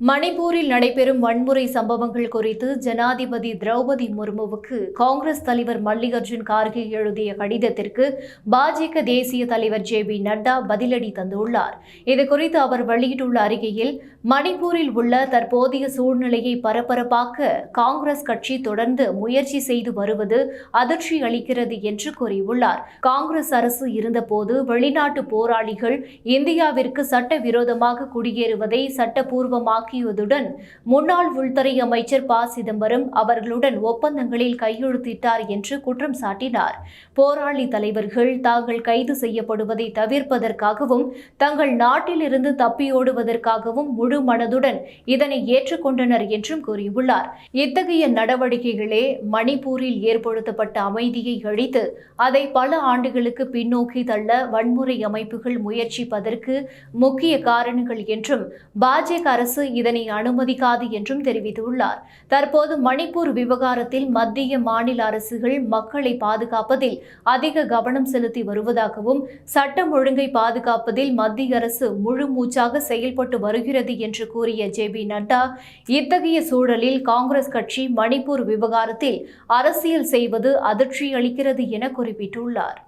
மணிப்பூரில் நடைபெறும் வன்முறை சம்பவங்கள் குறித்து ஜனாதிபதி திரௌபதி முர்முவுக்கு காங்கிரஸ் தலைவர் மல்லிகார்ஜுன் கார்கே எழுதிய கடிதத்திற்கு பாஜக தேசிய தலைவர் ஜே பி நட்டா பதிலடி தந்துள்ளார். இதுகுறித்து அவர் வெளியிட்டுள்ள அறிக்கையில் மணிப்பூரில் உள்ள தற்போதைய சூழ்நிலையை பரபரப்பாக்க காங்கிரஸ் கட்சி தொடர்ந்து முயற்சி செய்து வருவது அதிர்ச்சி அளிக்கிறது என்று கூறியுள்ளார். காங்கிரஸ் அரசு இருந்தபோது வெளிநாட்டு போராளிகள் இந்தியாவிற்கு சட்டவிரோதமாக குடியேறுவதை தாக்கியதுடன் முன்னாள் உள்துறை அமைச்சர் ப. சிதம்பரம் அவர்களுடன் ஒப்பந்தங்களில் கையெழுத்திட்டார் என்று குற்றம் சாட்டினார். போராளி தலைவர்கள் தாங்கள் கைது செய்யப்படுவதை தவிர்ப்பதற்காகவும் தங்கள் நாட்டிலிருந்து தப்பியோடுவதற்காகவும் முழு மனதுடன் இதனை ஏற்றுக்கொண்டனர் என்றும் கூறியுள்ளார். இத்தகைய நடவடிக்கைகளே மணிப்பூரில் ஏற்படுத்தப்பட்ட அமைதியை அழித்து அதை பல ஆண்டுகளுக்கு பின்னோக்கி தள்ள வன்முறை அமைப்புகள் முயற்சிப்பதற்கு முக்கிய காரணங்கள் என்றும் பாஜக அரசு இதனை அனுமதிக்காது என்றும் தெரிவித்துள்ளார். தற்போது மணிப்பூர் விவகாரத்தில் மத்திய மாநில அரசுகள் மக்களை பாதுகாப்பதில் அதிக கவனம் செலுத்தி வருவதாகவும் சட்டம் ஒழுங்கை பாதுகாப்பதில் மத்திய அரசு முழு மூச்சாக செயல்பட்டு வருகிறது என்று கூறிய ஜே பி நட்டா இத்தகைய சூழலில் காங்கிரஸ் கட்சி மணிப்பூர் விவகாரத்தில் அரசியல் செய்வது அதிர்ச்சி அளிக்கிறது என குறிப்பிட்டுள்ளார்.